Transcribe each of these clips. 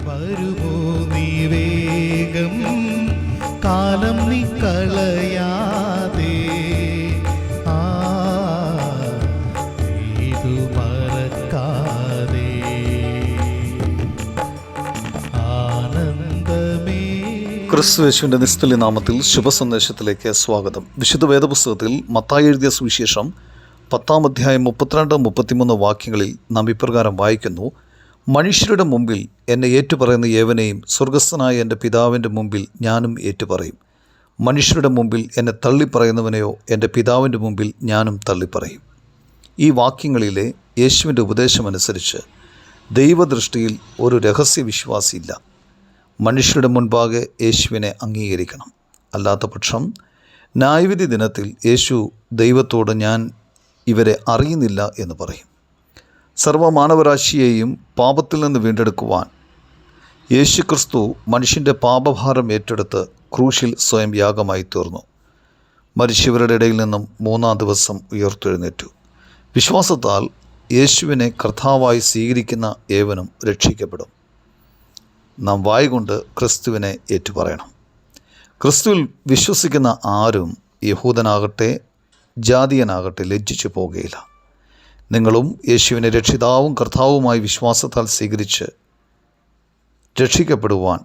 വരുമോ നീ വേഗം? കാലം നീ കളയാതെ. ആ ഇത് മറക്കാതെ. നിസ്തുല്യ നാമത്തിൽ ശുഭസന്ദേശത്തിലേക്ക് സ്വാഗതം. വിശുദ്ധ വേദപുസ്തകത്തിൽ മത്തായി എഴുതിയ സുവിശേഷം പത്താം അധ്യായം മുപ്പത്തിരണ്ട് മുപ്പത്തിമൂന്ന് വാക്യങ്ങളിൽ നാം ഇപ്രകാരം വായിക്കുന്നു. മനുഷ്യരുടെ മുമ്പിൽ എന്നെ ഏറ്റുപറയുന്ന ഏവനെയും സ്വർഗസ്ഥനായ എന്റെ പിതാവിന്റെ മുമ്പിൽ ഞാനും ഏറ്റുപറയും. മനുഷ്യരുടെ മുമ്പിൽ എന്നെ തള്ളിപ്പറയുന്നവനെയോ എന്റെ പിതാവിന്റെ മുമ്പിൽ ഞാനും തള്ളിപ്പറയും. ഈ വാക്യങ്ങളിലെ യേശുവിന്റെ ഉപദേശമനുസരിച്ച് ദൈവദൃഷ്ടിയിൽ ഒരു രഹസ്യ വിശ്വാസിയില്ല മനുഷ്യരുടെ മുൻപാകെ യേശുവിനെ അംഗീകരിക്കണം. അല്ലാത്ത പക്ഷം ന്യായവിധി ദിനത്തിൽ യേശു ദൈവത്തോട് ഞാൻ ഇവരെ അറിയുന്നില്ല എന്ന് പറയും. സർവമാനവരാശിയെയും പാപത്തിൽ നിന്ന് വീണ്ടെടുക്കുവാൻ യേശുക്രിസ്തു മനുഷ്യന്റെ പാപഭാരം ഏറ്റെടുത്ത് ക്രൂശിൽ സ്വയം യാഗമായി തീർന്നു മരിച്ചവരുടെ ഇടയിൽ നിന്നും മൂന്നാം ദിവസം ഉയർത്തെഴുന്നേറ്റു. വിശ്വാസത്താൽ യേശുവിനെ കർത്താവായി സ്വീകരിക്കുന്ന ഏവനും രക്ഷിക്കപ്പെടും. നാം വായികൊണ്ട് ക്രിസ്തുവിനെ ഏറ്റുപറയണം. ക്രിസ്തുവിൽ വിശ്വസിക്കുന്ന ആരും യഹൂദനാകട്ടെ ജാതിയനാകട്ടെ ലജ്ജിച്ചു പോകുകയില്ല നിങ്ങളും യേശുവിനെ രക്ഷിതാവും കർത്താവുമായി വിശ്വാസത്താൽ സ്വീകരിച്ച് രക്ഷിക്കപ്പെടുവാൻ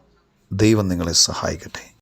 ദൈവം നിങ്ങളെ സഹായിക്കട്ടെ.